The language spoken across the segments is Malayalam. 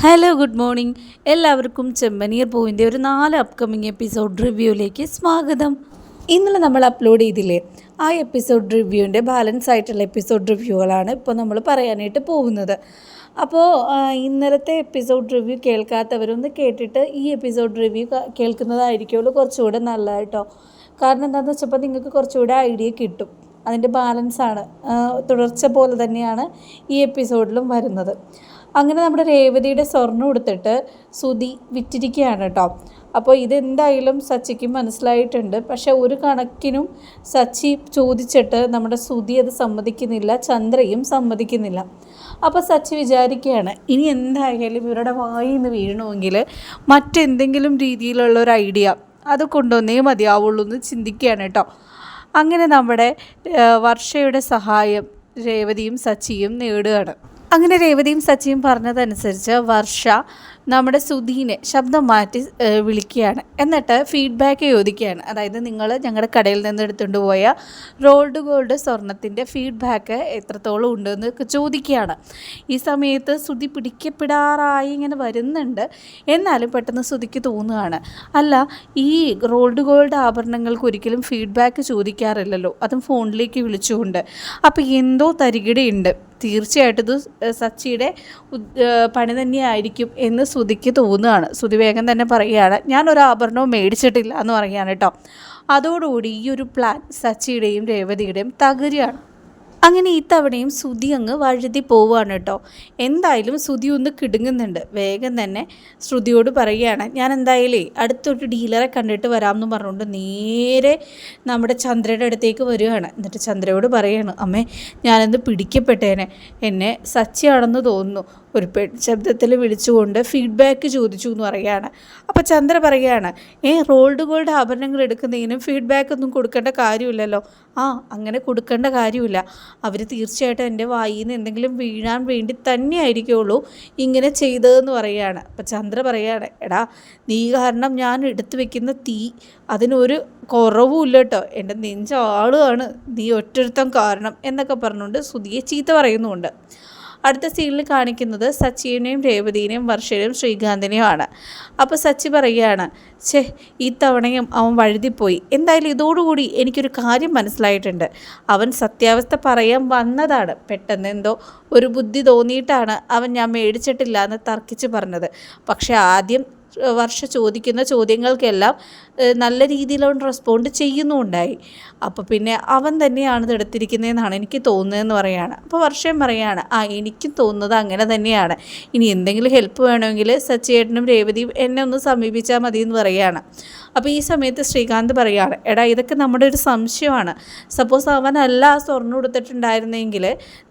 ഹലോ ഗുഡ് മോർണിംഗ് എല്ലാവർക്കും ചെമ്പനീർ പൂവിന്റെ ഒരു നാല് അപ്കമിങ് എപ്പിസോഡ് റിവ്യൂയിലേക്ക് സ്വാഗതം. ഇന്നലെ നമ്മൾ അപ്ലോഡ് ചെയ്തില്ലേ? ആ എപ്പിസോഡ് റിവ്യൂവിന്റെ ബാലൻസ് ആയിട്ടുള്ള എപ്പിസോഡ് റിവ്യൂകളാണ് ഇപ്പോൾ നമ്മൾ പറയാനായിട്ട് പോകുന്നത്. അപ്പോൾ ഇന്നലത്തെ എപ്പിസോഡ് റിവ്യൂ കേൾക്കാത്തവരൊന്ന് കേട്ടിട്ട് ഈ എപ്പിസോഡ് റിവ്യൂ കേൾക്കുന്നതായിരിക്കുമല്ലോ കുറച്ചുകൂടെ കേട്ടോ കാരണം എന്താണെന്ന് വെച്ചപ്പോൾ നിങ്ങൾക്ക് കുറച്ചുകൂടെ ഐഡിയ കിട്ടും. അതിന്റെ ബാലൻസാണ് തുടർച്ച പോലെ തന്നെയാണ് ഈ എപ്പിസോഡിലും വരുന്നത്. അങ്ങനെ നമ്മുടെ രേവതിയുടെ സ്വർണം കൊടുത്തിട്ട് സുതി വിറ്റിരിക്കുകയാണ് കേട്ടോ. അപ്പോൾ ഇതെന്തായാലും സച്ചിക്ക് മനസ്സിലായിട്ടുണ്ട്. പക്ഷെ ഒരു കണക്കിനും സച്ചി ചോദിച്ചിട്ട് നമ്മുടെ സുതി അത് സമ്മതിക്കുന്നില്ല ചന്ദ്രയും സമ്മതിക്കുന്നില്ല. അപ്പോൾ സച്ചി വിചാരിക്കുകയാണ് ഇനി എന്തായാലും ഇവരുടെ വായിൽ നിന്ന് വീഴണമെങ്കിൽ മറ്റെന്തെങ്കിലും രീതിയിലുള്ള ഒരു ഐഡിയ അത് കൊണ്ടുവന്നേ മതിയാവുള്ളൂ എന്ന് ചിന്തിക്കുകയാണ് കേട്ടോ. അങ്ങനെ നമ്മുടെ വർഷയുടെ സഹായം രേവതിയും സച്ചിയും നേടുകയാണ്. അങ്ങനെ രേവതിയും സച്ചിയും പറഞ്ഞതനുസരിച്ച് വർഷ നമ്മുടെ സുധീനെ ശബ്ദം മാറ്റി വിളിക്കുകയാണ്. എന്നിട്ട് ഫീഡ്ബാക്ക് ചോദിക്കുകയാണ്. അതായത് നിങ്ങൾ ഞങ്ങളുടെ കടയിൽ നിന്ന് എടുത്തുകൊണ്ട് പോയ റോൾഡ് ഗോൾഡ് സ്വർണത്തിന്റെ ഫീഡ്ബാക്ക് എത്രത്തോളം ഉണ്ടെന്ന് ചോദിക്കുകയാണ്. ഈ സമയത്ത് സുധി പിടിക്കപ്പെടാറായി ഇങ്ങനെ വരുന്നുണ്ട്. എന്നാലും പെട്ടെന്ന് സുധിക്ക് തോന്നുകയാണ്. അല്ല ഈ റോൾഡ് ഗോൾഡ് ആഭരണങ്ങൾക്ക് ഒരിക്കലും ഫീഡ്ബാക്ക് ചോദിക്കാറില്ലല്ലോ. അതും ഫോണിലേക്ക് വിളിച്ചുകൊണ്ട്. അപ്പോൾ എന്തോ തരികിടയുണ്ട്. തീർച്ചയായിട്ടും ഇത് സച്ചിയുടെ പണി തന്നെയായിരിക്കും എന്ന് സുധിക്ക് തോന്നുകയാണ്. സുധി വേഗം തന്നെ പറയുകയാണ് ഞാനൊരു ആഭരണവും മേടിച്ചിട്ടില്ല എന്ന് പറയുകയാണ് കേട്ടോ. അതോടുകൂടി ഈ ഒരു പ്ലാൻ സച്ചിയുടെയും രേവതിയുടെയും തകരുകയാണ്. അങ്ങനെ ഈ തവണയും സുധി അങ്ങ് വഴുതി പോവുകയാണ് കേട്ടോ. എന്തായാലും സുതി ഒന്ന് കിടുങ്ങുന്നുണ്ട്. വേഗം തന്നെ ശ്രുതിയോട് പറയുകയാണ് ഞാൻ എന്തായാലേ അടുത്തൊരു ഡീലറെ കണ്ടിട്ട് വരാമെന്ന് പറഞ്ഞുകൊണ്ട് നേരെ നമ്മുടെ ചന്ദ്രയുടെ അടുത്തേക്ക് വരികയാണ്. എന്നിട്ട് ചന്ദ്രയോട് പറയാണ് അമ്മേ ഞാനെന്ന് പിടിക്കപ്പെട്ടേനെ. എന്നെ സച്ചിയാണെന്ന് തോന്നുന്നു. ഒരു ശബ്ദത്തിൽ വിളിച്ചുകൊണ്ട് ഫീഡ്ബാക്ക് ചോദിച്ചു എന്ന് പറയുകയാണ്. അപ്പോൾ ചന്ദ്ര പറയുകയാണ് ഏ റോൾഡ് ഗോൾഡ് ആഭരണങ്ങൾ എടുക്കുന്നതിനും ഫീഡ്ബാക്ക് ഒന്നും കൊടുക്കേണ്ട കാര്യമില്ലല്ലോ. ആ അങ്ങനെ കൊടുക്കേണ്ട കാര്യമില്ല. അവർ തീർച്ചയായിട്ടും എന്റെ വായിൽ നിന്ന് എന്തെങ്കിലും വീഴാൻ വേണ്ടി തന്നെ ആയിരിക്കുള്ളൂ ഇങ്ങനെ ചെയ്തതെന്ന് പറയുകയാണ്. അപ്പോൾ ചന്ദ്ര പറയുകയാണ് എടാ നീ കാരണം ഞാൻ എടുത്തു വെക്കുന്ന തീ അതിനൊരു കുറവുമില്ല കേട്ടോ എന്റെ നെഞ്ചാളുമാണ് നീ ഒറ്റൊരുത്തം കാരണം എന്നൊക്കെ പറഞ്ഞുകൊണ്ട് സുതിയെ ചീത്ത പറയുന്നുമുണ്ട്. അടുത്ത സീനിൽ കാണിക്കുന്നത് സച്ചിനെയും രേവതിനെയും വർഷയും ശ്രീകാന്തിനെയുമാണ്. അപ്പോൾ സച്ചി പറയുകയാണ് ഛേ ഈ തവണയും അവൻ വഴുതിപ്പോയി. എന്തായാലും ഇതോടുകൂടി എനിക്കൊരു കാര്യം മനസ്സിലായിട്ടുണ്ട്. അവൻ സത്യാവസ്ഥ പറയാൻ വന്നതാണ്. പെട്ടെന്ന് എന്തോ ഒരു ബുദ്ധി തോന്നിയിട്ടാണ് അവൻ ഞാൻ മേടിച്ചിട്ടില്ല എന്ന് തർക്കിച്ച് പറഞ്ഞത്. പക്ഷേ ആദ്യം വർഷ ചോദിക്കുന്ന ചോദ്യങ്ങൾക്കെല്ലാം നല്ല രീതിയിൽ അവൻ റെസ്പോണ്ട് ചെയ്യുന്നുണ്ടായി അപ്പോൾ പിന്നെ അവൻ തന്നെയാണ് ഇത് എടുത്തിരിക്കുന്നതെന്നാണ് എനിക്ക് തോന്നുന്നതെന്ന് പറയുകയാണ് അപ്പോൾ വർഷം പറയുകയാണ് ആ എനിക്കും തോന്നുന്നത് അങ്ങനെ തന്നെയാണ്. ഇനി എന്തെങ്കിലും ഹെൽപ്പ് വേണമെങ്കിൽ സച്ചേട്ടനും രേവതിയും എന്നെ ഒന്ന് സമീപിച്ചാൽ മതി എന്ന് പറയാണ്. അപ്പോൾ ഈ സമയത്ത് ശ്രീകാന്ത് പറയുകയാണ് എടാ ഇതൊക്കെ നമ്മുടെ ഒരു സംശയമാണ്. സപ്പോസ് അവനല്ല ആ സ്വർണം കൊടുത്തിട്ടുണ്ടായിരുന്നെങ്കിൽ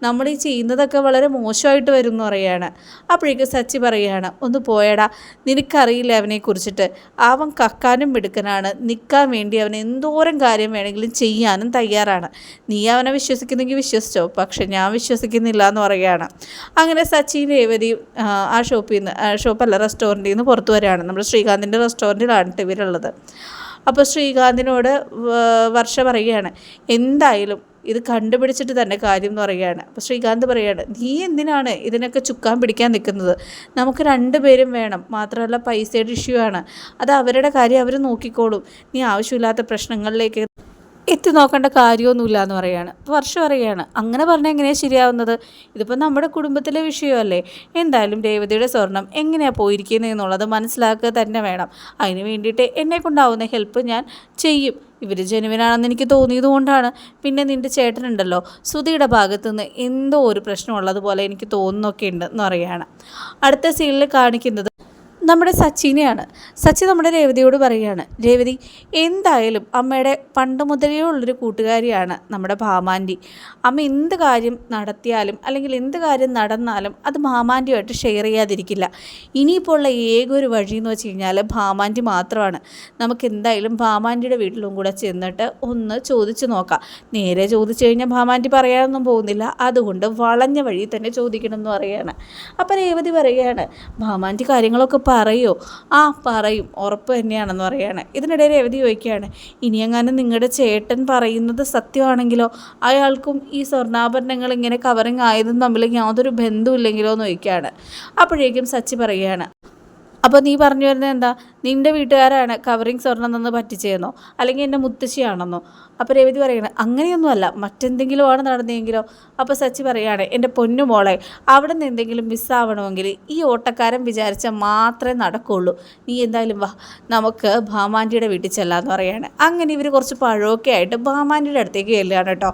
നമ്മൾ ഈ ചെയ്യുന്നതൊക്കെ വളരെ മോശമായിട്ട് വരും എന്ന് പറയുകയാണ് അപ്പോഴേക്കും സച്ചി പറയുകയാണ് ഒന്ന് പോയടാ നിനക്കറിയില്ല അവനെ കുറിച്ചിട്ട്. അവൻ കക്കാനും മിടുക്കനാണ്. നിൽക്കാൻ വേണ്ടി അവൻ എന്തോരം കാര്യം വേണമെങ്കിലും ചെയ്യാനും തയ്യാറാണ്. നീ അവനെ വിശ്വസിക്കുന്നെങ്കിൽ വിശ്വസിച്ചോ പക്ഷേ ഞാൻ വിശ്വസിക്കുന്നില്ല എന്ന് പറയുകയാണ് അങ്ങനെ സച്ചിൻ രേവതി ആ, ഷോപ്പിൽ നിന്ന് ഷോപ്പല്ല റെസ്റ്റോറന്റിൽ നിന്ന് പുറത്തു വരികയാണ്. നമ്മുടെ ശ്രീകാന്തിന്റെ റെസ്റ്റോറന്റിലാണ് ഇവരുള്ളത് അപ്പോൾ ശ്രീകാന്തിനോട് വർഷ പറയുകയാണ് എന്തായാലും ഇത് കണ്ടുപിടിച്ചിട്ട് തന്നെ കാര്യം എന്ന് പറയുകയാണ്. അപ്പോൾ ശ്രീകാന്ത് പറയുകയാണ് നീ എന്തിനാണ് ഇതിനൊക്കെ ചുക്കാൻ പിടിക്കാൻ നിൽക്കുന്നത്? നമുക്ക് രണ്ട് പേരും വേണം മാത്രമല്ല പൈസയുടെ ഇഷ്യൂ ആണ്. അത് അവരുടെ കാര്യം അവർ നോക്കിക്കോളും. നീ ആവശ്യമില്ലാത്ത പ്രശ്നങ്ങളിലേക്ക് എത്തി നോക്കേണ്ട കാര്യമൊന്നുമില്ല എന്ന് പറയാണ് വർഷം അറിയാണ് അങ്ങനെ പറഞ്ഞാൽ എങ്ങനെയാണ് ശരിയാവുന്നത്? ഇതിപ്പോൾ നമ്മുടെ കുടുംബത്തിലെ വിഷയമല്ലേ? എന്തായാലും രേവതിയുടെ സ്വർണം എങ്ങനെയാണ് പോയിരിക്കുന്നത് എന്നുള്ളത് മനസ്സിലാക്കുക തന്നെ വേണം. അതിന് വേണ്ടിയിട്ട് എന്നെ കൊണ്ടാവുന്ന ഹെൽപ്പ് ഞാൻ ചെയ്യും. ഇവർ ജനുവിനാണെന്ന് എനിക്ക് തോന്നിയത് കൊണ്ടാണ്. പിന്നെ നിന്റെ ചേട്ടനുണ്ടല്ലോ സുധിയുടെ ഭാഗത്തു നിന്ന് എന്തോ ഒരു പ്രശ്നമുള്ളതുപോലെ എനിക്ക് തോന്നുന്നൊക്കെ ഉണ്ട് എന്ന് പറയുകയാണ് അടുത്ത സീനിൽ കാണിക്കുന്നത് നമ്മുടെ സച്ചിനെയാണ്. സച്ചി നമ്മുടെ രേവതിയോട് പറയുകയാണ് രേവതി എന്തായാലും അമ്മയുടെ പണ്ട് മുതലേ ഉള്ളൊരു കൂട്ടുകാരിയാണ് നമ്മുടെ ഭാമാന്റി അമ്മ എന്ത് കാര്യം നടത്തിയാലും അല്ലെങ്കിൽ എന്ത് കാര്യം നടന്നാലും അത് ഭാമാന്റിയുമായിട്ട് ഷെയർ ചെയ്യാതിരിക്കില്ല. ഇനിയിപ്പോൾ ഉള്ള വഴി എന്ന് വെച്ച് കഴിഞ്ഞാൽ ഭാമാന്റി മാത്രമാണ്. നമുക്ക് എന്തായാലും ഭാമാന്റിയുടെ വീട്ടിലും കൂടെ ചെന്നിട്ട് ഒന്ന് ചോദിച്ചു നോക്കാം. നേരെ ചോദിച്ചു കഴിഞ്ഞാൽ ഭാമാന്റി പറയാനൊന്നും പോകുന്നില്ല. അതുകൊണ്ട് വളഞ്ഞ വഴി തന്നെ ചോദിക്കണം എന്ന് പറയുകയാണ്. അപ്പം രേവതി പറയുകയാണ് ഭാമാന്റി കാര്യങ്ങളൊക്കെ പറയോ? ആ പറയും. ഉറപ്പ് തന്നെയാണെന്ന് പറയാണ്. ഇതിനിടെ രവതി ചോദിക്കുകയാണ് ഇനിയെങ്ങാനും നിങ്ങളുടെ ചേട്ടൻ പറയുന്നത് സത്യമാണെങ്കിലോ? അയാൾക്കും ഈ സ്വർണാഭരണങ്ങൾ ഇങ്ങനെ കവറിങ് ആയതും തമ്മിൽ യാതൊരു ബന്ധമില്ലെങ്കിലോ എന്ന് ചോദിക്കുകയാണ്. അപ്പോഴേക്കും സച്ചി പറയുകയാണ് അപ്പോൾ നീ പറഞ്ഞു വരുന്നത് എന്താ? നിന്റെ വീട്ടുകാരാണ് കവറിങ് സ്വർണം തന്ന് പറ്റിച്ചതെന്നോ അല്ലെങ്കിൽ എന്റെ മുത്തശ്ശിയാണെന്നോ? അപ്പോൾ രവതി പറയണേ അങ്ങനെയൊന്നുമല്ല മറ്റെന്തെങ്കിലും ആണ് നടന്നതെങ്കിലോ അപ്പോൾ സച്ചി പറയുകയാണ് എന്റെ പൊന്നുമോളെ അവിടെ നിന്ന് എന്തെങ്കിലും മിസ്സാവണമെങ്കിൽ ഈ ഓട്ടക്കാരൻ വിചാരിച്ചാൽ മാത്രമേ നടക്കുകയുള്ളൂ നീ എന്തായാലും വാ നമുക്ക് ഭാമാന്റിയുടെ വീട്ടിൽ ചെല്ലാമെന്ന് പറയാണ്. അങ്ങനെ ഇവർ കുറച്ച് പഴമൊക്കെ ആയിട്ട് ഭാമാന്റിയുടെ അടുത്തേക്ക് ചെല്ലുകയാണ് കേട്ടോ.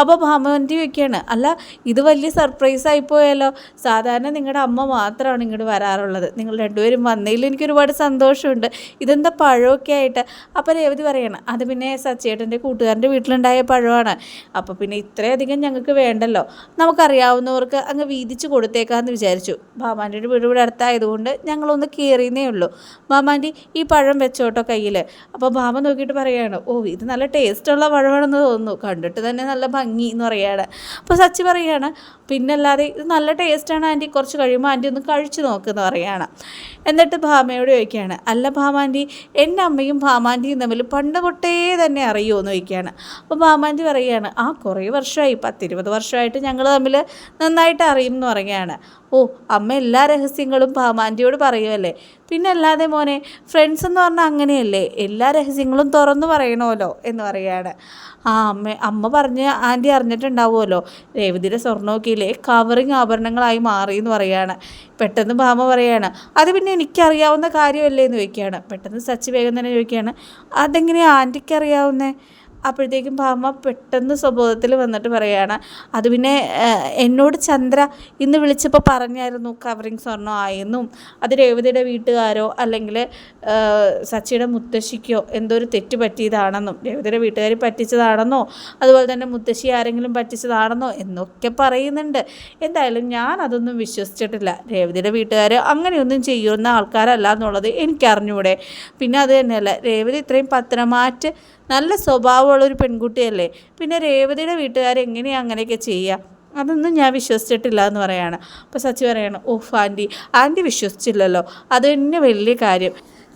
അപ്പോൾ ഭാമാന്റി വയ്ക്കുകയാണ് അല്ല ഇത് വലിയ സർപ്രൈസ് ആയിപ്പോയല്ലോ സാധാരണ നിങ്ങളുടെ അമ്മ മാത്രമാണ് ഇങ്ങോട്ട് വരാറുള്ളത്. നിങ്ങൾ രണ്ടുപേരും വന്നതിൽ എനിക്ക് ഒരുപാട് സന്തോഷമുണ്ട്. ഇതെന്താ പഴമൊക്കെ ആയിട്ട്? അപ്പോൾ രേവതി പറയണം അത് പിന്നെ സച്ചേട്ടന്റെ കൂട്ടുകാരന്റെ വീട്ടിലുണ്ടായ പഴമാണ്. അപ്പോൾ പിന്നെ ഇത്രയധികം ഞങ്ങൾക്ക് വേണ്ടല്ലോ. നമുക്കറിയാവുന്നവർക്ക് അങ്ങ് വീതിച്ച് കൊടുത്തേക്കാമെന്ന് വിചാരിച്ചു. മാമാന്റെ വീട് ഇവിടെ അടുത്തായതുകൊണ്ട് ഞങ്ങളൊന്ന് കയറിയെന്നേ ഉള്ളൂ. മാമാന്റെ ഈ പഴം വെച്ചോട്ടോ കയ്യിൽ അപ്പോൾ മാമ നോക്കിയിട്ട് പറയുകയാണ് ഓ ഇത് നല്ല ടേസ്റ്റുള്ള പഴമാണെന്ന് തോന്നുന്നു. കണ്ടിട്ട് തന്നെ നല്ല ഭംഗി എന്ന് പറയുകയാണ് അപ്പോൾ സച്ചി പറയുകയാണ് പിന്നല്ലാതെ ഇത് നല്ല ടേസ്റ്റാണ് ആന്റി. കുറച്ച് കഴിയുമ്പോൾ ആന്റി ഒന്ന് കഴിച്ചു നോക്കുമെന്ന് പറയാണ്. എന്നിട്ട് ഭാമയോട് ചോദിക്കുകയാണ് അല്ല ഭാമാന്റി എന്റെ അമ്മയും ഭാമാന്റിയും തമ്മിൽ പണ്ട് തൊട്ടേ തന്നെ അറിയുമോ എന്ന് ചോദിക്കുകയാണ്. അപ്പോൾ ഭാമാന്റി പറയുകയാണ് ആ കുറേ വർഷമായി പത്തിരുപത് വർഷമായിട്ട് ഞങ്ങൾ തമ്മിൽ നന്നായിട്ട് അറിയും എന്ന് പറയുകയാണ്. ഓ അമ്മ എല്ലാ രഹസ്യങ്ങളും ഭാമാന്റിയോട് പറയുമല്ലേ? പിന്നെ അല്ലാതെ മോനെ ഫ്രണ്ട്സ് എന്ന് പറഞ്ഞാൽ അങ്ങനെയല്ലേ? എല്ലാ രഹസ്യങ്ങളും തുറന്നു പറയണമല്ലോ എന്ന് പറയുകയാണ് ആ അമ്മ അമ്മ പറഞ്ഞ് ആന്റി അറിഞ്ഞിട്ടുണ്ടാവുമല്ലോ. രേവതിയുടെ സ്വർണമൊക്കെയില്ലേ കവറിങ് ആഭരണങ്ങളായി മാറി എന്ന് പറയുകയാണ് പെട്ടെന്ന് ഭാമ പറയാണ് അത് പിന്നെ എനിക്കറിയാവുന്ന കാര്യമല്ലേ? എന്ന് ചോദിക്കുകയാണ്. പെട്ടെന്ന് സച്ചി വേഗം തന്നെ ചോദിക്കുകയാണ് അതെങ്ങനെയാണ് ആന്റിക്ക് അറിയാവുന്നേ അപ്പോഴത്തേക്കും ഭാമ പെട്ടെന്ന് സ്വബോധത്തിൽ വന്നിട്ട് പറയുകയാണ് അത് പിന്നെ എന്നോട് ചന്ദ്ര ഇന്ന് വിളിച്ചപ്പോൾ പറഞ്ഞായിരുന്നു കവറിങ് സ്വർണം ആയെന്നും അത് രേവതിയുടെ വീട്ടുകാരോ അല്ലെങ്കിൽ സച്ചിയുടെ മുത്തശ്ശിക്കോ എന്തോ ഒരു തെറ്റ് പറ്റിയതാണെന്നും രേവതിയുടെ വീട്ടുകാർ പറ്റിച്ചതാണെന്നോ അതുപോലെ തന്നെ മുത്തശ്ശി ആരെങ്കിലും പറ്റിച്ചതാണെന്നോ എന്നൊക്കെ പറയുന്നുണ്ട്. എന്തായാലും ഞാൻ അതൊന്നും വിശ്വസിച്ചിട്ടില്ല. രേവതിയുടെ വീട്ടുകാർ അങ്ങനെയൊന്നും ചെയ്യുന്ന ആൾക്കാരല്ല എന്നുള്ളത് എനിക്കറിഞ്ഞൂടെ. പിന്നെ അത് തന്നെയല്ല രേവതി ഇത്രയും പത്രമാറ്റ് നല്ല സ്വഭാവമുള്ളൊരു പെൺകുട്ടിയല്ലേ? പിന്നെ രേവതിയുടെ വീട്ടുകാർ എങ്ങനെയാണ് അങ്ങനെയൊക്കെ ചെയ്യുക അതൊന്നും ഞാൻ വിശ്വസിച്ചിട്ടില്ല എന്ന് പറയാണ്. അപ്പോൾ സച്ചി പറയാണ് ഓഫ് ആന്റി ആന്റി വിശ്വസിച്ചില്ലല്ലോ. അത് തന്നെ വലിയ കാര്യം.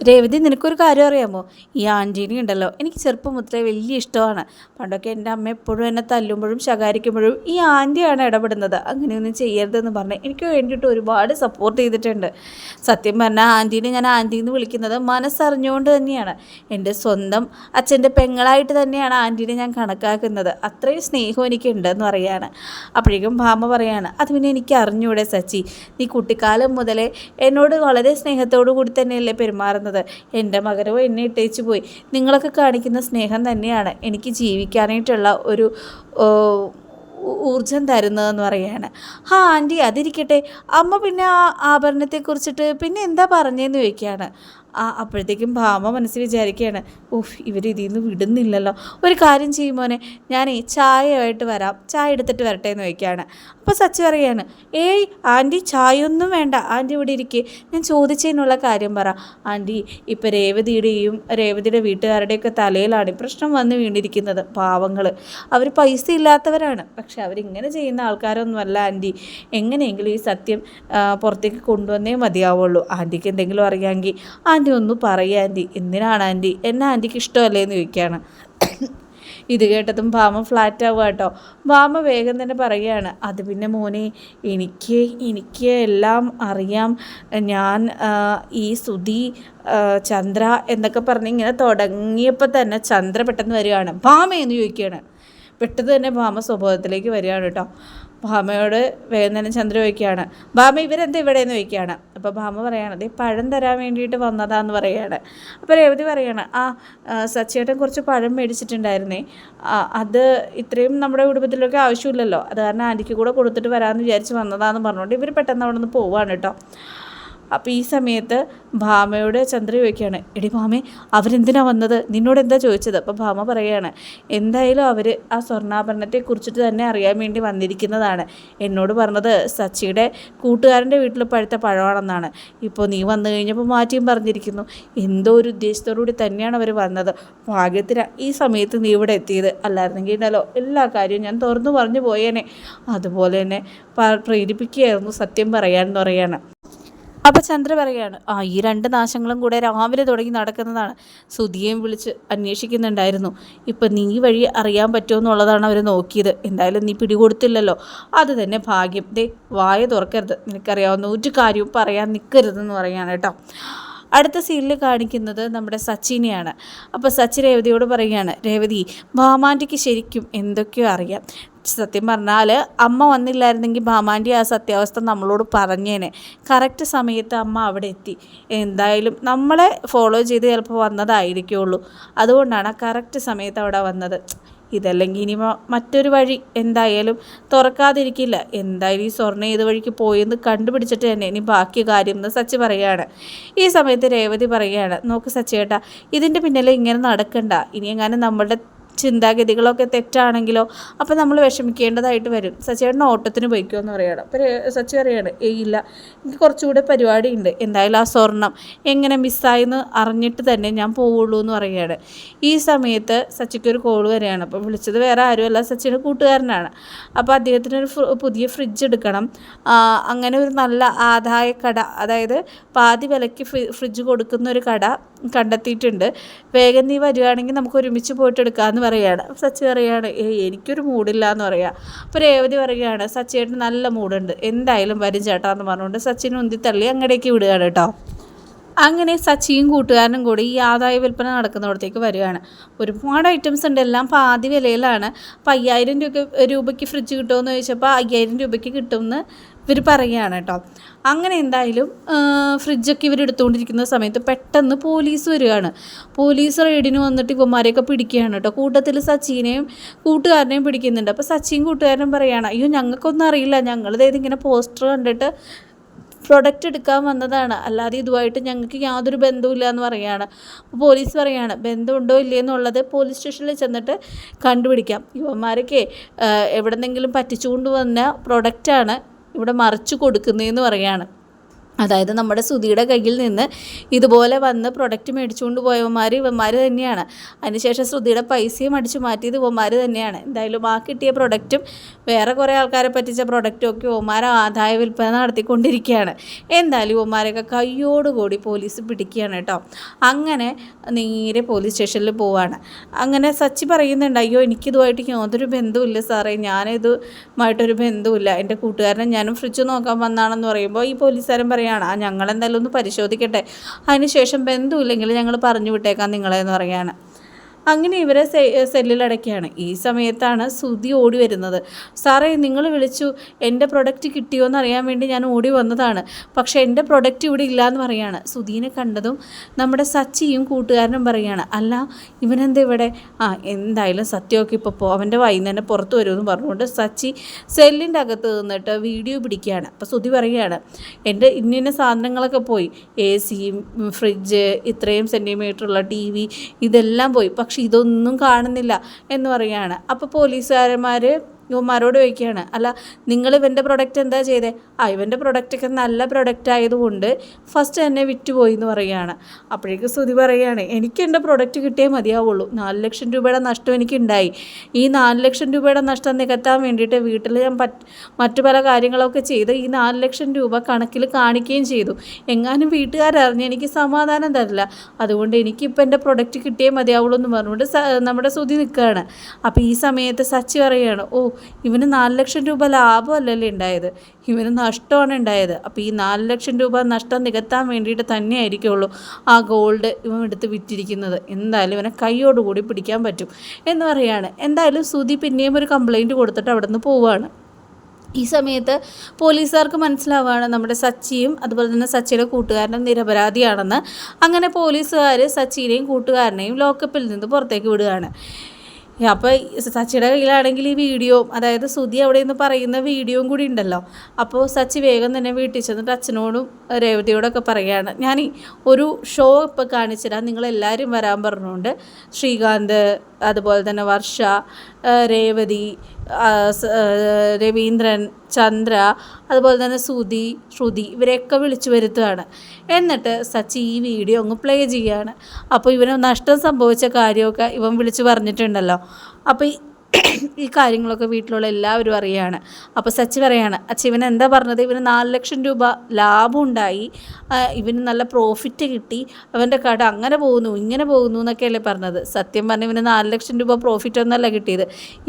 രേവതി നിനക്കൊരു കാര്യം അറിയാമോ? ഈ ആന്റീനി ഉണ്ടല്ലോ. എനിക്ക് ചെറുപ്പം മുതലേ വലിയ ഇഷ്ടമാണ്. പണ്ടൊക്കെ എന്റെ അമ്മ എപ്പോഴും എന്നെ തല്ലുമ്പോഴും ശകാരിക്കുമ്പോഴും ഈ ആന്റിയാണ് ഇടപെടുന്നത്. അങ്ങനെയൊന്നും ചെയ്യരുതെന്ന് പറഞ്ഞ് എനിക്ക് വേണ്ടിയിട്ട് ഒരുപാട് സപ്പോർട്ട് ചെയ്തിട്ടുണ്ട്. സത്യം പറഞ്ഞാൽ ആന്റീനെ ഞാൻ ആന്റി എന്ന് വിളിക്കുന്നത് മനസ്സറിഞ്ഞുകൊണ്ട് തന്നെയാണ്. എന്റെ സ്വന്തം അച്ഛന്റെ പെങ്ങളായിട്ട് തന്നെയാണ് ആന്റീനെ ഞാൻ കണക്കാക്കുന്നത്. അത്രയും സ്നേഹം എനിക്കുണ്ടെന്ന് പറയാണ്. അപ്പോഴേക്കും ഭാമ പറയാണ് അത് പിന്നെ എനിക്ക് അറിഞ്ഞൂടെ സച്ചി. നീ കുട്ടിക്കാലം മുതലേ എന്നോട് വളരെ സ്നേഹത്തോടു കൂടി തന്നെയല്ലേ പെരുമാറുന്നത്. എന്റെ മകനോ എന്നെ ഇട്ടേച്ച് പോയി. നിങ്ങളൊക്കെ കാണിക്കുന്ന സ്നേഹം തന്നെയാണ് എനിക്ക് ജീവിക്കാനായിട്ടുള്ള ഒരു ഊർജം തരുന്നതെന്ന് പറയാണ് ആ ആന്റി അതിരിക്കട്ടെ. അമ്മ പിന്നെ ആ ആഭരണത്തെക്കുറിച്ചിട്ട് പിന്നെ എന്താ പറഞ്ഞതെന്ന് ചോദിക്കുകയാണ്. ആ അപ്പോഴത്തേക്കും ഭാമ മനസ്സിൽ വിചാരിക്കുകയാണ് ഉഫ് ഇവർ ഇതിൽ നിന്ന് വിടുന്നില്ലല്ലോ. ഒരു കാര്യം ചെയ്യുമോനെ ഞാനേ ചായയായിട്ട് വരാം. ചായ എടുത്തിട്ട് വരട്ടെ എന്ന് ചോദിക്കുകയാണ്. അപ്പോൾ സച്ചി പറയുകയാണ് ഏയ് ആന്റി ചായയൊന്നും വേണ്ട. ആന്റി ഇവിടെ ഇരിക്കേ. ഞാൻ ചോദിച്ചതിനുള്ള കാര്യം പറ. ആന്റി ഇപ്പോൾ രേവതിയുടെയും രേവതിയുടെ വീട്ടുകാരുടെയൊക്കെ തലയിലാണ് ഈ പ്രശ്നം വന്ന് വീണിരിക്കുന്നത്. പാവങ്ങൾ അവർ പൈസ ഇല്ലാത്തവരാണ്. പക്ഷെ അവരിങ്ങനെ ചെയ്യുന്ന ആൾക്കാരൊന്നുമല്ല ആന്റി. എങ്ങനെയെങ്കിലും ഈ സത്യം പുറത്തേക്ക് കൊണ്ടുവന്നേ മതിയാവുള്ളൂ. ആന്റിക്ക് എന്തെങ്കിലും അറിയാമെങ്കിൽ ആന്റി ഒന്ന് പറയുക ആന്റി എന്തിനാണ് ആന്റി എന്നെ ആന്റിക്ക് ഇഷ്ടമല്ലേ എന്ന് ചോദിക്കുകയാണ് ഇത് കേട്ടതും ഭാമ ഫ്ലാറ്റ് ആവുക കേട്ടോ. ഭാമ വേഗം തന്നെ പറയുകയാണ് അത് പിന്നെ മോനെ എനിക്ക് എനിക്ക് എല്ലാം അറിയാം. ഞാൻ ഈ സുധി ചന്ദ്ര എന്നൊക്കെ പറഞ്ഞ് ഇങ്ങനെ തുടങ്ങിയപ്പോൾ തന്നെ ചന്ദ്ര പെട്ടെന്ന് വരികയാണ്. ഭാമ എന്ന് ചോദിക്കുകയാണ്. പെട്ടെന്ന് തന്നെ ഭാമ സ്വഭാവത്തിലേക്ക് വരികയാണ് കേട്ടോ. ഭാമയോട് തന്നെ ചന്ദ്ര ചോദിക്കുകയാണ് ഭാമ ഇവരെന്താ ഇവിടെ എന്ന് ചോദിക്കുകയാണ്? അപ്പോൾ ഭാമ പറയാണ് ദേ പഴം തരാൻ വേണ്ടിയിട്ട് വന്നതാന്ന് പറയുകയാണ് അപ്പോൾ രേവതി പറയാണ് ആ സച്ചേട്ടൻ കുറച്ച് പഴം മേടിച്ചിട്ടുണ്ടായിരുന്നേ അത് ഇത്രയും നമ്മുടെ കുടുംബത്തിലൊക്കെ ആവശ്യമില്ലല്ലോ അത് കാരണം ആന്റിക്ക് കൂടെ കൊടുത്തിട്ട് വരാമെന്ന് വിചാരിച്ച് വന്നതാന്ന് പറഞ്ഞുകൊണ്ട് ഇവർ പെട്ടെന്ന് അവിടെ നിന്ന് പോവുകയാണ് കേട്ടോ. അപ്പോൾ ഈ സമയത്ത് ഭാമയോട് ചന്ദ്ര ചോദിക്കുകയാണ് എടി ഭാമേ അവരെന്തിനാണ് വന്നത്? നിന്നോട് എന്താ ചോദിച്ചത്? അപ്പോൾ ഭാമ പറയുകയാണ് എന്തായാലും അവർ ആ സ്വർണാഭരണത്തെ കുറിച്ചിട്ട് തന്നെ അറിയാൻ വേണ്ടി വന്നിരിക്കുന്നതാണ്. എന്നോട് പറഞ്ഞത് സച്ചിയുടെ കൂട്ടുകാരന്റെ വീട്ടിൽ പഴുത്ത പഴമാണെന്നാണ്. ഇപ്പോൾ നീ വന്നു കഴിഞ്ഞപ്പോൾ മാറ്റിയും പറഞ്ഞിരിക്കുന്നു. എന്തോ ഒരു ഉദ്ദേശത്തോടുകൂടി തന്നെയാണ് അവർ വന്നത്. ഭാഗ്യത്തിന് ഈ സമയത്ത് നീ ഇവിടെ എത്തിയത്. അല്ലായിരുന്നെങ്കിൽ ഉണ്ടല്ലോ എല്ലാ കാര്യവും ഞാൻ തുറന്നു പറഞ്ഞു പോയേനെ. അതുപോലെ തന്നെ പ്രേരിപ്പിക്കുകയായിരുന്നു സത്യം പറയാൻ എന്ന് പറയാണ് അപ്പോൾ ചന്ദ്ര പറയാണ് ആ ഈ രണ്ട് നാശങ്ങളും കൂടെ രാവിലെ തുടങ്ങി നടക്കുന്നതാണ്. സുധിയേയും വിളിച്ച് അന്വേഷിക്കുന്നുണ്ടായിരുന്നു. ഇപ്പം നീ വഴി അറിയാൻ പറ്റുമോ എന്നുള്ളതാണ് അവർ നോക്കിയത്. എന്തായാലും നീ പിടികൊടുത്തില്ലല്ലോ. അത് തന്നെ ഭാഗ്യം. ദേ വായ തുറക്കരുത്. നിനക്കറിയാവുന്ന ഒരു കാര്യവും പറയാൻ നിൽക്കരുതെന്ന് പറയാണ് കേട്ടോ. അടുത്ത സീനിൽ കാണിക്കുന്നത് നമ്മുടെ സച്ചിനെയാണ്. അപ്പോൾ സച്ചി രേവതിയോട് പറയുകയാണ് രേവതി ഭാമാന്റിക്ക് ശരിക്കും എന്തൊക്കെയോ അറിയാം. സത്യം പറഞ്ഞാൽ അമ്മ വന്നില്ലായിരുന്നെങ്കിൽ ഭാമാന്റെ ആ സത്യാവസ്ഥ നമ്മളോട് പറഞ്ഞേനെ. കറക്റ്റ് സമയത്ത് അമ്മ അവിടെ എത്തി. എന്തായാലും നമ്മളെ ഫോളോ ചെയ്ത് ചിലപ്പോൾ വന്നതായിരിക്കുള്ളൂ. അതുകൊണ്ടാണ് കറക്റ്റ് സമയത്ത് അവിടെ വന്നത്. ഇതല്ലെങ്കിൽ ഇനി മറ്റൊരു വഴി എന്തായാലും തുറക്കാതിരിക്കില്ല. എന്തായാലും ഈ സ്വർണ ഏത് വഴിക്ക് പോയെന്ന് കണ്ടുപിടിച്ചിട്ട് തന്നെ ഇനി ബാക്കി കാര്യം എന്ന് സച്ചി പറയുകയാണ്. ഈ സമയത്ത് രേവതി പറയുകയാണ് നോക്ക് സച്ചേട്ടാ ഇതിന്റെ പിന്നിൽ ഇങ്ങനെ നടക്കണ്ട. ഇനി എങ്ങനെ നമ്മളുടെ ചിന്താഗതികളൊക്കെ തെറ്റാണെങ്കിലോ അപ്പോൾ നമ്മൾ വിഷമിക്കേണ്ടതായിട്ട് വരും. സച്ചേട്ടൻ ഓട്ടത്തിന് പോയിക്കോ എന്ന് പറയണം അപ്പോൾ സച്ചി പറയാണ് ഇല്ല എനിക്ക് കുറച്ചുകൂടെ പരിപാടിയുണ്ട്. എന്തായാലും ആ സ്വർണം എങ്ങനെ മിസ്സായെന്ന് അറിഞ്ഞിട്ട് തന്നെ ഞാൻ പോവുള്ളൂ എന്ന് പറയുകയാണ് ഈ സമയത്ത് സച്ചിക്ക് ഒരു കോൾ വരികയാണ്. അപ്പോൾ വിളിച്ചത് വേറെ ആരുമല്ല സച്ചിയുടെ കൂട്ടുകാരനാണ്. അപ്പോൾ അദ്ദേഹത്തിനൊരു പുതിയ ഫ്രിഡ്ജ് എടുക്കണം. അങ്ങനെ ഒരു നല്ല ആദായ കട അതായത് പാതി വിലയ്ക്ക് ഫ്രിഡ്ജ് കൊടുക്കുന്ന ഒരു കട കണ്ടെത്തിയിട്ടുണ്ട്. വേഗം നീ വരികയാണെങ്കിൽ നമുക്ക് ഒരുമിച്ച് പോയിട്ട് എടുക്കാമെന്ന് പറയുകയാണ് സച്ചി പറയുകയാണ് ഏയ് എനിക്കൊരു മൂഡില്ല എന്ന് പറയാം. അപ്പോൾ രേവതി പറയുകയാണ് സച്ചിയേട്ടന് നല്ല മൂടുണ്ട്. എന്തായാലും വരും ചേട്ടാ എന്ന് പറഞ്ഞുകൊണ്ട് സച്ചിനെ ഉന്തി തള്ളി അങ്ങടേക്ക് വിടുകയാണ് കേട്ടോ. അങ്ങനെ സച്ചിയും കൂട്ടുകാരനും കൂടി ഈ ആദായ വിൽപ്പന നടക്കുന്നിടത്തേക്ക് വരികയാണ് ഒരുപാട് ഐറ്റംസ് ഉണ്ട്. എല്ലാം പാതി വിലയിലാണ്. അപ്പോൾ അയ്യായിരം രൂപ രൂപയ്ക്ക് ഫ്രിഡ്ജ് കിട്ടുമെന്ന് ചോദിച്ചപ്പോൾ അയ്യായിരം രൂപയ്ക്ക് കിട്ടുമെന്ന് ഇവർ പറയുകയാണ് കേട്ടോ. അങ്ങനെ എന്തായാലും ഫ്രിഡ്ജൊക്കെ ഇവർ എടുത്തുകൊണ്ടിരിക്കുന്ന സമയത്ത് പെട്ടെന്ന് പോലീസ് വരികയാണ്. പോലീസ് റെയ്ഡിന് വന്നിട്ട് ഇവന്മാരെയൊക്കെ പിടിക്കുകയാണ് കേട്ടോ. കൂട്ടത്തിൽ സച്ചിനെയും കൂട്ടുകാരനെയും പിടിക്കുന്നുണ്ട്. അപ്പോൾ സച്ചിൻ കൂട്ടുകാരനും പറയുകയാണ് അയ്യോ ഞങ്ങൾക്കൊന്നും അറിയില്ല. ഞങ്ങൾ ഇതായത് ഇങ്ങനെ പോസ്റ്റർ കണ്ടിട്ട് പ്രൊഡക്റ്റ് എടുക്കാൻ വന്നതാണ്. അല്ലാതെ ഇതുമായിട്ട് ഞങ്ങൾക്ക് യാതൊരു ബന്ധവുമില്ല എന്ന് പറയുകയാണ്. പോലീസ് പറയുകയാണ് ബന്ധമുണ്ടോ ഇല്ലയെന്നുള്ളത് പോലീസ് സ്റ്റേഷനിൽ ചെന്നിട്ട് കണ്ടുപിടിക്കാം. യുവന്മാരൊക്കെ എവിടെന്നെങ്കിലും പറ്റിച്ചുകൊണ്ട് വന്ന പ്രൊഡക്റ്റാണ് ഇവിടെ മറിച്ചു കൊടുക്കുന്നതെന്ന് പറയുകയാണ് അതായത് നമ്മുടെ സുധിയുടെ കയ്യിൽ നിന്ന് ഇതുപോലെ വന്ന് പ്രൊഡക്റ്റ് മേടിച്ചുകൊണ്ട് പോയവന്മാർ ഇവന്മാർ തന്നെയാണ്. അതിനുശേഷം ശ്രുതിയുടെ പൈസയും അടിച്ചു മാറ്റിയത് ഇവന്മാർ തന്നെയാണ്. എന്തായാലും ആ കിട്ടിയ പ്രൊഡക്റ്റും വേറെ കുറേ ആൾക്കാരെ പറ്റിച്ച പ്രൊഡക്റ്റും ഒക്കെ ഇവന്മാർ ആദായ വിൽപ്പന നടത്തിക്കൊണ്ടിരിക്കുകയാണ്. എന്തായാലും ഇവന്മാരൊക്കെ കയ്യോടുകൂടി പോലീസ് പിടിക്കുകയാണ് കേട്ടോ. അങ്ങനെ നേരെ പോലീസ് സ്റ്റേഷനിൽ പോവാണ്. അങ്ങനെ സച്ചി പറയുന്നുണ്ട് അയ്യോ എനിക്കിതുമായിട്ട് യാതൊരു ബന്ധമില്ല സാറേ. ഞാനിതുമായിട്ടൊരു ബന്ധമില്ല എന്റെ കൂട്ടുകാരനെ ഞാനും ഫ്രിഡ്ജ് നോക്കാൻ വന്നാണെന്ന് പറയുമ്പോൾ ഈ പോലീസുകാരൻ പറയും പറയാണ് ആ ഞങ്ങൾ എന്തായാലും ഒന്ന് പരിശോധിക്കട്ടെ. അതിനുശേഷം ബന്ധുവില്ലെങ്കിൽ ഞങ്ങൾ പറഞ്ഞു വിട്ടേക്കാം നിങ്ങളെന്ന് പറയാണ് അങ്ങനെ ഇവരെ സെല്ലിലടക്കുകയാണ് ഈ സമയത്താണ് സുതി ഓടി വരുന്നത്. സാറേ നിങ്ങൾ വിളിച്ചു. എന്റെ പ്രൊഡക്റ്റ് കിട്ടിയോ എന്ന് അറിയാൻ വേണ്ടി ഞാൻ ഓടി വന്നതാണ്. പക്ഷേ എന്റെ പ്രൊഡക്റ്റ് ഇവിടെ ഇല്ല എന്ന് പറയാണ്. സുധീനെ കണ്ടതും നമ്മുടെ സച്ചിയും കൂട്ടുകാരനും പറയുകയാണ് അല്ല ഇവനെന്താ ഇവിടെ? ആ എന്തായാലും സത്യമൊക്കെ ഇപ്പോൾ പോ അവന്റെ വൈകുന്നേരം തന്നെ പുറത്ത് വരുമെന്ന് പറഞ്ഞുകൊണ്ട് സച്ചി സെല്ലിന്റെ അകത്ത് നിന്നിട്ട് വീഡിയോ പിടിക്കുകയാണ്. അപ്പോൾ സുധി പറയുകയാണ് എന്റെ ഇന്ന സാധനങ്ങളൊക്കെ പോയി. എ സി ഫ്രിഡ്ജ് ഇത്രയും സെന്റിമീറ്ററുള്ള ടി വി ഇതെല്ലാം പോയി. പക്ഷെ ഇതൊന്നും കാണുന്നില്ല എന്ന് പറയുകയാണ്. അപ്പോൾ പോലീസുകാരന്മാർ യുവന്മാരോട് ചോദിക്കുകയാണ് അല്ല നിങ്ങൾ ഇവന്റെ പ്രൊഡക്റ്റ് എന്താ ചെയ്തേ? ആ ഇവന്റെ പ്രൊഡക്റ്റൊക്കെ നല്ല പ്രൊഡക്റ്റ് ആയതുകൊണ്ട് ഫസ്റ്റ് തന്നെ വിറ്റുപോയി എന്ന് പറയുകയാണ്. അപ്പോഴേക്ക് സ്തുതി പറയുകയാണ് എനിക്ക് എന്റെ പ്രൊഡക്റ്റ് കിട്ടിയേ മതിയാവുള്ളൂ. നാല് ലക്ഷം രൂപയുടെ നഷ്ടം എനിക്കുണ്ടായി. ഈ നാല് ലക്ഷം രൂപയുടെ നഷ്ടം നികത്താൻ വേണ്ടിയിട്ട് വീട്ടിൽ ഞാൻ മറ്റു പല കാര്യങ്ങളൊക്കെ ചെയ്ത് ഈ നാല് ലക്ഷം രൂപ കണക്കിൽ കാണിക്കുകയും ചെയ്തു. എങ്ങാനും വീട്ടുകാരറിഞ്ഞ് എനിക്ക് സമാധാനം തരില്ല. അതുകൊണ്ട് എനിക്കിപ്പോൾ എന്റെ പ്രൊഡക്റ്റ് കിട്ടിയേ മതിയാവുള്ളൂ എന്ന് പറഞ്ഞുകൊണ്ട് നമ്മുടെ സ്തുതി നിൽക്കുകയാണ്. അപ്പോൾ ഈ സമയത്ത് സച്ചി പറയുകയാണ് ഓ ഇവന് നാല് ലക്ഷം രൂപ ലാഭമല്ലല്ലേ ഉണ്ടായത്? ഇവന് നഷ്ടമാണ് ഉണ്ടായത്. അപ്പോൾ ഈ നാല് ലക്ഷം രൂപ നഷ്ടം നികത്താൻ വേണ്ടിയിട്ട് തന്നെ ആയിരിക്കുള്ളൂ ആ ഗോൾഡ് ഇവൻ എടുത്ത് വിറ്റിരിക്കുന്നത്. എന്തായാലും ഇവനെ കൈയോടുകൂടി പിടിക്കാൻ പറ്റും എന്ന് പറയുകയാണ് എന്തായാലും സുധി പിന്നെയും ഒരു കംപ്ലൈന്റ് കൊടുത്തിട്ട് അവിടെ നിന്ന് പോവുകയാണ് ഈ സമയത്ത് പോലീസുകാർക്ക് മനസ്സിലാവുകയാണ് നമ്മുടെ സച്ചിയും അതുപോലെ തന്നെ സച്ചിയുടെ കൂട്ടുകാരനും നിരപരാധിയാണെന്ന്. അങ്ങനെ പോലീസുകാർ സച്ചിനെയും കൂട്ടുകാരനെയും ലോക്കപ്പിൽ നിന്ന് പുറത്തേക്ക് വിടുകയാണ്. അപ്പോൾ സച്ചിയുടെ കയ്യിലാണെങ്കിൽ ഈ വീഡിയോ അതായത് സുധി അവിടെ നിന്ന് പറയുന്ന വീഡിയോയും കൂടി ഉണ്ടല്ലോ. അപ്പോൾ സച്ചി വേഗം തന്നെ വീട്ടിൽ ചെന്നിട്ട് അച്ഛനോടും രേവതിയോടൊക്കെ പറയുകയാണ്. ഞാൻ ഒരു ഷോ ഇപ്പോൾ നിങ്ങൾ നിങ്ങളെല്ലാവരും വരാൻ പറഞ്ഞുകൊണ്ട് ശ്രീകാന്ത് അതുപോലെ തന്നെ വർഷ രേവതി രവീന്ദ്രൻ ചന്ദ്ര അതുപോലെ തന്നെ സുധി ശ്രുതി ഇവരെയൊക്കെ വിളിച്ചു വരുത്തുകയാണ്. എന്നിട്ട് സച്ചി ഈ വീഡിയോ അങ്ങ് പ്ലേ ചെയ്യുകയാണ്. അപ്പോൾ ഇവന് നഷ്ടം സംഭവിച്ച കാര്യമൊക്കെ ഇവൻ വിളിച്ച് പറഞ്ഞിട്ടുണ്ടല്ലോ. അപ്പോൾ ഈ കാര്യങ്ങളൊക്കെ വീട്ടിലുള്ള എല്ലാവരും അറിയാണ്. അപ്പോൾ സച്ചി പറയാണ് അച്ഛ ഇവൻ എന്താ പറഞ്ഞത്? ഇവന് നാല് ലക്ഷം രൂപ ലാഭം ഉണ്ടായി ഇവന് നല്ല പ്രോഫിറ്റ് കിട്ടി. അവന്റെ കട അങ്ങനെ പോകുന്നു ഇങ്ങനെ പോകുന്നു എന്നൊക്കെയല്ലേ പറഞ്ഞത്? സത്യം പറഞ്ഞ ഇവന് നാല് ലക്ഷം രൂപ പ്രോഫിറ്റ് ഒന്നല്ല കിട്ടിയത്.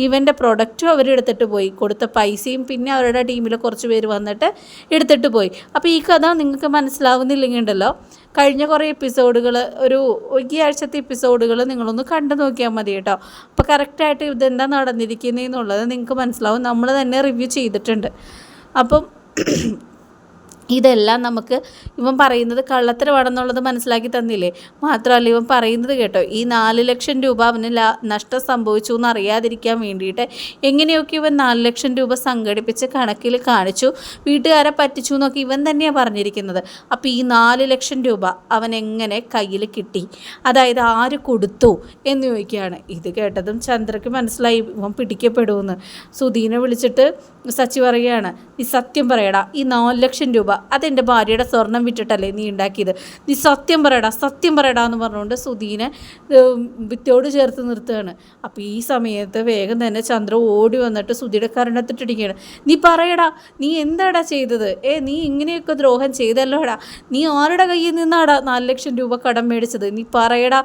ഇവന്റെ പ്രൊഡക്റ്റും അവരെടുത്തിട്ട് പോയി. കൊടുത്ത പൈസയും പിന്നെ അവരുടെ ടീമിൽ കുറച്ച് പേര് വന്നിട്ട് എടുത്തിട്ട് പോയി. അപ്പോൾ ഈ കഥ നിങ്ങൾക്ക് മനസ്സിലാവുന്നില്ലെങ്കിൽ ഉണ്ടല്ലോ കഴിഞ്ഞ കുറേ എപ്പിസോഡുകൾ ഒരു ഈ ആഴ്ചത്തെ എപ്പിസോഡുകൾ നിങ്ങളൊന്ന് കണ്ടു നോക്കിയാൽ മതി കേട്ടോ. അപ്പോൾ കറക്റ്റായിട്ട് ഇതെന്താ നടന്നിരിക്കുന്നതെന്നുള്ളത് നിങ്ങൾക്ക് മനസ്സിലാവും. നമ്മൾ തന്നെ റിവ്യൂ ചെയ്തിട്ടുണ്ട്. അപ്പം ഇതെല്ലാം നമുക്ക് ഇവൻ പറയുന്നത് കള്ളത്തരമാണെന്നുള്ളത് മനസ്സിലാക്കി തന്നില്ലേ? മാത്രമല്ല ഇവൻ പറയുന്നത് കേട്ടോ ഈ നാല് ലക്ഷം രൂപ അവന് നഷ്ടം സംഭവിച്ചു എന്ന് അറിയാതിരിക്കാൻ വേണ്ടിയിട്ട് എങ്ങനെയൊക്കെ ഇവൻ നാല് ലക്ഷം രൂപ സംഘടിപ്പിച്ച് കണക്കിൽ കാണിച്ചു വീട്ടുകാരെ പറ്റിച്ചു എന്നൊക്കെ ഇവൻ തന്നെയാണ് പറഞ്ഞിരിക്കുന്നത്. അപ്പോൾ ഈ നാല് ലക്ഷം രൂപ അവൻ എങ്ങനെ കയ്യിൽ കിട്ടി? അതായത് ആര് കൊടുത്തു എന്ന് ചോദിക്കുകയാണ്. ഇത് കേട്ടതും ചന്ദ്രയ്ക്ക് മനസ്സിലായി ഇവൻ പിടിക്കപ്പെടുമെന്ന്. സുധീനെ വിളിച്ചിട്ട് സച്ചി പറയുകയാണ് നീ സത്യം പറയടാ ഈ നാല് ലക്ഷം രൂപ അതെന്റെ ഭാര്യയുടെ സ്വർണം വിറ്റിട്ടല്ലേ നീ ഉണ്ടാക്കിയത്? നീ സത്യം പറയടാ സത്യം പറയടാ എന്ന് പറഞ്ഞുകൊണ്ട് സുധീനെ വിത്തോട് ചേർത്ത് നിർത്തുകയാണ്. അപ്പോൾ ഈ സമയത്ത് വേഗം തന്നെ ചന്ദ്ര ഓടി വന്നിട്ട് സുധിയുടെ കരണത്തിട്ടിരിക്കുകയാണ്. നീ പറയടാ നീ എന്താടാ ചെയ്തത്? ഏ നീ ഇങ്ങനെയൊക്കെ ദ്രോഹം ചെയ്തല്ലോടാ? നീ ആരുടെ കയ്യിൽ നിന്നാടാ നാല് ലക്ഷം രൂപ കടം മേടിച്ചത്? നീ പറയടാ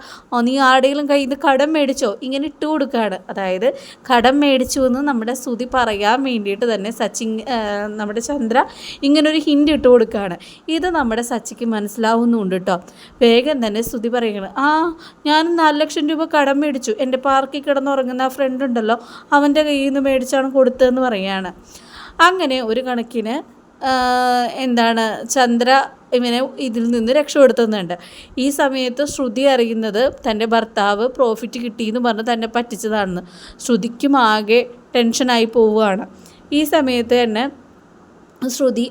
നീ ആരുടെയും കയ്യിൽ നിന്ന് കടം മേടിച്ചോ? ഇങ്ങനെ ഇട്ട് കൊടുക്കുകയാണ്. അതായത് കടം മേടിച്ചു എന്ന് നമ്മുടെ സുധി പറയാൻ വേണ്ടിയിട്ട് തന്നെ സച്ചിൻ നമ്മുടെ ചന്ദ്ര ഇങ്ങനൊരു ഹിന്റ് ഇട്ട് കൊടുക്കുകയാണ്. ഇത് നമ്മുടെ സച്ചിക്ക് മനസ്സിലാവുന്നുണ്ട് കേട്ടോ വേഗം തന്നെ സ്തുതി പറയുകയാണ്. ആ ഞാൻ നാല് ലക്ഷം രൂപ കടം മേടിച്ചു. എന്റെ പാർക്കിൽ കിടന്നുറങ്ങുന്ന ആ ഫ്രണ്ട് ഉണ്ടല്ലോ അവന്റെ കയ്യിൽ നിന്ന് മേടിച്ചാണ് കൊടുത്തതെന്ന് പറയുകയാണ്. അങ്ങനെ ഒരു കണക്കിന് എന്താണ് ചന്ദ്ര ഇവനെ ഇതിൽ നിന്ന് രക്ഷപ്പെടുത്തുന്നുണ്ട്. ഈ സമയത്ത് ശ്രുതി അറിയുന്നത് തന്റെ ഭർത്താവ് പ്രോഫിറ്റ് കിട്ടിയെന്ന് പറഞ്ഞ് തന്നെ പറ്റിച്ചതാണെന്ന്. ശ്രുതിക്കും ആകെ ടെൻഷനായി പോവുകയാണ്. ഈ സമയത്ത് തന്നെ ശ്രുതി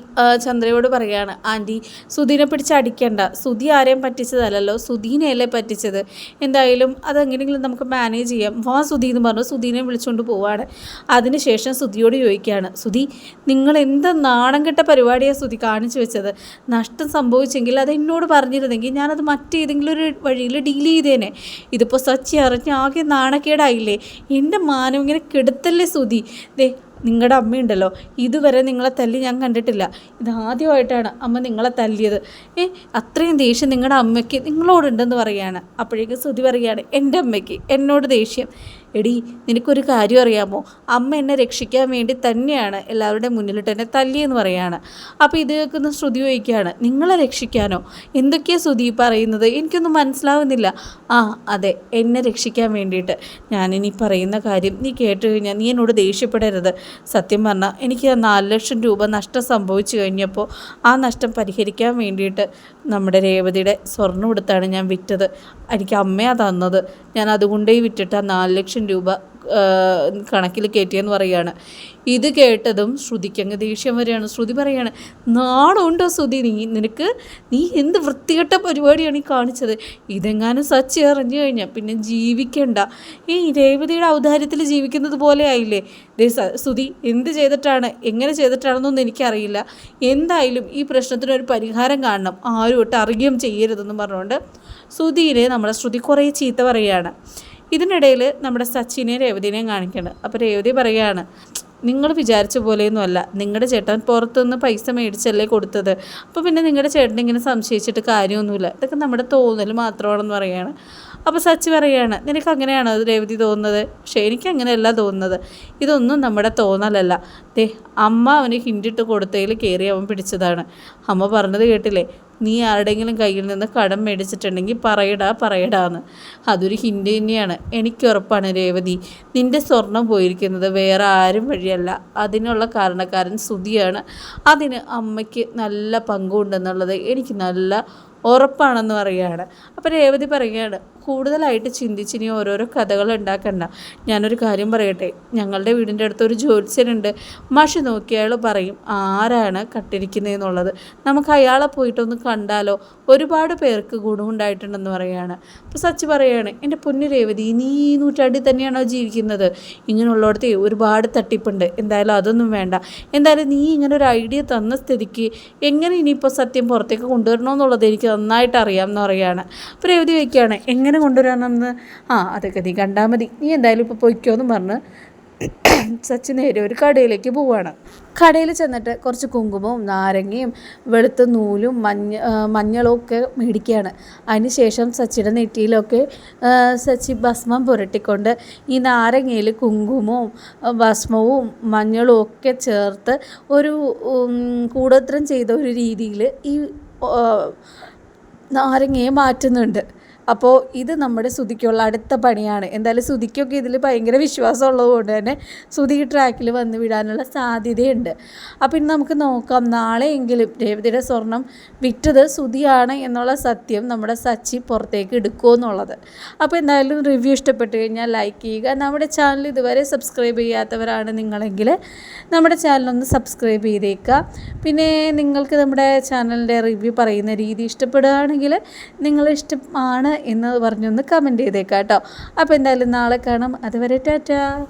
ചന്ദ്രയോട് പറയുകയാണ് ആന്റി സുധീനെ പിടിച്ച് അടിക്കണ്ട. സുധി ആരെയും പറ്റിച്ചതല്ലല്ലോ. സുധീനെയല്ലേ പറ്റിച്ചത്? എന്തായാലും അതെങ്ങനെയെങ്കിലും നമുക്ക് മാനേജ് ചെയ്യാം. വാ സുധി എന്ന് പറഞ്ഞു. സുധീനെ വിളിച്ചുകൊണ്ട് പോവാണ്. അതിനുശേഷം സുധിയോട് ചോദിക്കുകയാണ് സുധി നിങ്ങൾ എന്ത് നാണം കെട്ട പരിപാടിയാണ് സുധി കാണിച്ചു വെച്ചത്? നഷ്ടം സംഭവിച്ചെങ്കിൽ അത് എന്നോട് പറഞ്ഞിരുന്നെങ്കിൽ ഞാനത് മറ്റേതെങ്കിലും ഒരു വഴിയിൽ ഡീൽ ചെയ്തേനെ. ഇതിപ്പോൾ സച്ചി അറിഞ്ഞ് ആകെ നാണക്കേടായില്ലേ? എന്റെ മാനം ഇങ്ങനെ കെടുത്തല്ലേ സുധി? ദേ നിങ്ങളുടെ അമ്മയുണ്ടല്ലോ. ഇതുവരെ നിങ്ങളെ തല്ലി ഞാൻ കണ്ടിട്ടില്ല. ഇത് ആദ്യമായിട്ടാണ് അമ്മ നിങ്ങളെ തല്ലിയത്. ഏ അത്രയും ദേഷ്യം നിങ്ങളുടെ അമ്മയ്ക്ക് നിങ്ങളോടുണ്ടെന്ന് പറയുകയാണ് അപ്പോഴേക്കും സ്തുതി പറയുകയാണ് എന്റെ അമ്മയ്ക്ക് എന്നോട് ദേഷ്യം. എടി നിനക്കൊരു കാര്യം അറിയാമോ? അമ്മ എന്നെ രക്ഷിക്കാൻ വേണ്ടി തന്നെയാണ് എല്ലാവരുടെ മുന്നിലിട്ട് എന്നെ തല്ലിയെന്ന് പറയാണ്. അപ്പോൾ ഇത് കേൾക്കുന്ന ശ്രുതി ചോദിക്കുകയാണ് നിങ്ങളെ രക്ഷിക്കാനോ? എന്തൊക്കെയാണ് ശ്രുതി പറയുന്നത്? എനിക്കൊന്നും മനസ്സിലാവുന്നില്ല. ആ അതെ എന്നെ രക്ഷിക്കാൻ വേണ്ടിയിട്ട്. ഞാനിനി പറയുന്ന കാര്യം നീ കേട്ട് കഴിഞ്ഞാൽ നീ എന്നോട് ദേഷ്യപ്പെടരുത്. സത്യം പറഞ്ഞാൽ എനിക്ക് നാല് ലക്ഷം രൂപ നഷ്ടം സംഭവിച്ചു കഴിഞ്ഞപ്പോൾ ആ നഷ്ടം പരിഹരിക്കാൻ വേണ്ടിയിട്ട് നമ്മുടെ രേവതിയുടെ സ്വർണം എടുത്താണ് ഞാൻ വിറ്റത്. എനിക്ക് അമ്മയാണ് തന്നത്. ഞാൻ അതുകൊണ്ടേ വിറ്റിട്ട് ആ നാല് ലക്ഷം രൂപ കണക്കിൽ കയറ്റിയെന്ന് പറയുകയാണ്. ഇത് കേട്ടതും ശ്രുതിക്കങ്ങ് ദേഷ്യം വരികയാണ്. ശ്രുതി പറയാണ് നാണുണ്ടോ ശ്രുതി നീ നിനക്ക്? നീ എന്ത് വൃത്തികെട്ട പരിപാടിയാണ് ഈ കാണിച്ചത്? ഇതെങ്ങാനും സച്ചി അറിഞ്ഞു കഴിഞ്ഞാൽ പിന്നെ ജീവിക്കണ്ട. ഈ രേവതിയുടെ ഔദാര്യത്തിൽ ജീവിക്കുന്നത് പോലെ ആയില്ലേ? ദേ ശ്രുതി എന്ത് ചെയ്തിട്ടാണ് എങ്ങനെ ചെയ്തിട്ടാണെന്നൊന്നും എനിക്കറിയില്ല. എന്തായാലും ഈ പ്രശ്നത്തിന് ഒരു പരിഹാരം കാണണം. ആരും ഒട്ട് അറിയുകയും ചെയ്യരുതെന്ന് പറഞ്ഞുകൊണ്ട് ശ്രുതിയിലെ നമ്മുടെ ശ്രുതി കുറേ ചീത്ത പറയുകയാണ്. ഇതിനിടയിൽ നമ്മുടെ സച്ചിനെയും രേവതിനെയും കാണിക്കണം അപ്പോൾ രേവതി പറയുകയാണ് നിങ്ങൾ വിചാരിച്ച പോലെയൊന്നും അല്ല. നിങ്ങളുടെ ചേട്ടൻ പുറത്തുനിന്ന് പൈസ മേടിച്ചല്ലേ കൊടുത്തത്. അപ്പോൾ പിന്നെ നിങ്ങളുടെ ചേട്ടൻ ഇങ്ങനെ സംശയിച്ചിട്ട് കാര്യമൊന്നുമില്ല. ഇതൊക്കെ നമ്മുടെ തോന്നൽ മാത്രമാണെന്ന് പറയുകയാണ് അപ്പോൾ സച്ചി പറയുകയാണ് നിനക്ക് അങ്ങനെയാണോ രേവതി തോന്നുന്നത്? പക്ഷേ എനിക്ക് അങ്ങനെയല്ല തോന്നുന്നത്. ഇതൊന്നും നമ്മുടെ തോന്നലല്ല. ദേ അമ്മ അവന് ഹിൻഡിട്ട് കൊടുത്തതിൽ കയറി അവൻ പിടിച്ചതാണ്. അമ്മ പറഞ്ഞത് കേട്ടില്ലേ? നീ ആരുടെങ്കിലും കയ്യിൽ നിന്ന് കടം മേടിച്ചിട്ടുണ്ടെങ്കിൽ പറയടാ പറയടാന്ന്. അതൊരു ഹിൻഡ് തന്നെയാണ്. എനിക്ക് ഉറപ്പാണ് രേവതി നിന്റെ സ്വർണം പോയിരിക്കുന്നത് വേറെ ആരും വഴിയല്ല. അതിനുള്ള കാരണക്കാരൻ സുതിയാണ് അതിന് അമ്മയ്ക്ക് നല്ല പങ്കുണ്ടെന്നുള്ളത് എനിക്ക് നല്ല ഉറപ്പാണെന്ന് പറയുകയാണ് അപ്പോൾ രേവതി പറയുകയാണ് കൂടുതലായിട്ട് ചിന്തിച്ച് ഇനി ഓരോരോ കഥകൾ ഉണ്ടാക്കണ്ട. ഞാനൊരു കാര്യം പറയട്ടെ? ഞങ്ങളുടെ വീടിന്റെ അടുത്ത് ഒരു ജ്യോത്സ്യനുണ്ട്. മഷി നോക്കിയാൽ പറയും ആരാണ് കട്ടിരിക്കുന്നതെന്നുള്ളത് നമുക്ക് അയാളെ പോയിട്ടൊന്ന് കണ്ടാലോ? ഒരുപാട് പേർക്ക് ഗുണമുണ്ടായിട്ടുണ്ടെന്ന് പറയുകയാണ് അപ്പോൾ സച്ചി പറയുകയാണ് എന്റെ പൊന്നു രേവതി നീ നൂറ്റാണ്ടിൽ തന്നെയാണോ ജീവിക്കുന്നത്? ഇങ്ങനെയുള്ളിടത്ത് ഒരുപാട് തട്ടിപ്പുണ്ട്. എന്തായാലും അതൊന്നും വേണ്ട. എന്തായാലും നീ ഇങ്ങനെ ഒരു ഐഡിയ തന്ന സ്ഥിതിക്ക് എങ്ങനെ ഇനിയിപ്പോൾ സത്യം പുറത്തേക്ക് കൊണ്ടുവരണമെന്നുള്ളത് എനിക്ക് നന്നായിട്ട് അറിയാം എന്ന് പറയുകയാണ് അപ്പോൾ രേവതി വയ്ക്കുകയാണ് എങ്ങനെ കൊണ്ടുവരാമെന്ന് ആ അതൊക്കെ നീ കണ്ടാൽ മതി. നീ എന്തായാലും ഇപ്പോൾ പൊയ്ക്കോ പറഞ്ഞ് സച്ചിൻ നേരെ ഒരു കടയിലേക്ക് പോവാണ്. കടയിൽ ചെന്നിട്ട് കുറച്ച് കുങ്കുമവും നാരങ്ങയും വെളുത്ത നൂലും മഞ്ഞ മഞ്ഞളും ഒക്കെ മേടിക്കുകയാണ്. അതിന് ശേഷം സച്ചിയുടെ നെറ്റിയിലൊക്കെ സച്ചി ഭസ്മം പുരട്ടിക്കൊണ്ട് ഈ നാരങ്ങയിൽ കുങ്കുമവും ഭസ്മവും മഞ്ഞളും ഒക്കെ ചേർത്ത് ഒരു കൂടോത്രം ചെയ്ത ഒരു രീതിയിൽ ഈ നാരങ്ങയെ മാറ്റുന്നുണ്ട്. അപ്പോൾ ഇത് നമ്മുടെ ശ്രുതിക്കുള്ള അടുത്ത പണിയാണ്. എന്തായാലും ശ്രുതിക്കൊക്കെ ഇതിൽ ഭയങ്കര വിശ്വാസമുള്ളത് കൊണ്ട് തന്നെ ശ്രുതി ട്രാക്കിൽ വന്ന് വിടാനുള്ള സാധ്യതയുണ്ട്. അപ്പോൾ ഇനി നമുക്ക് നോക്കാം. നാളെയെങ്കിലും രേവതിയുടെ സ്വർണം വിറ്റത് ശ്രുതിയാണ് എന്നുള്ള സത്യം നമ്മുടെ സച്ചി പുറത്തേക്ക് എടുക്കുമോ എന്നുള്ളത്. അപ്പോൾ എന്തായാലും റിവ്യൂ ഇഷ്ടപ്പെട്ടു കഴിഞ്ഞാൽ ലൈക്ക് ചെയ്യുക. നമ്മുടെ ചാനൽ ഇതുവരെ സബ്സ്ക്രൈബ് ചെയ്യാത്തവരാണ് നിങ്ങളെങ്കിൽ നമ്മുടെ ചാനലൊന്ന് സബ്സ്ക്രൈബ് ചെയ്തേക്കുക. പിന്നെ നിങ്ങൾക്ക് നമ്മുടെ ചാനലിന്റെ റിവ്യൂ പറയുന്ന രീതി ഇഷ്ടപ്പെടുകയാണെങ്കിൽ നിങ്ങൾ ഇഷ്ടമാണ് എന്ന് പറഞ്ഞൊന്ന് കമന്റ് ചെയ്തേക്കാം കേട്ടോ അപ്പോൾ എന്തായാലും നാളെ കാണാം. അതുവരെ ടാറ്റാ.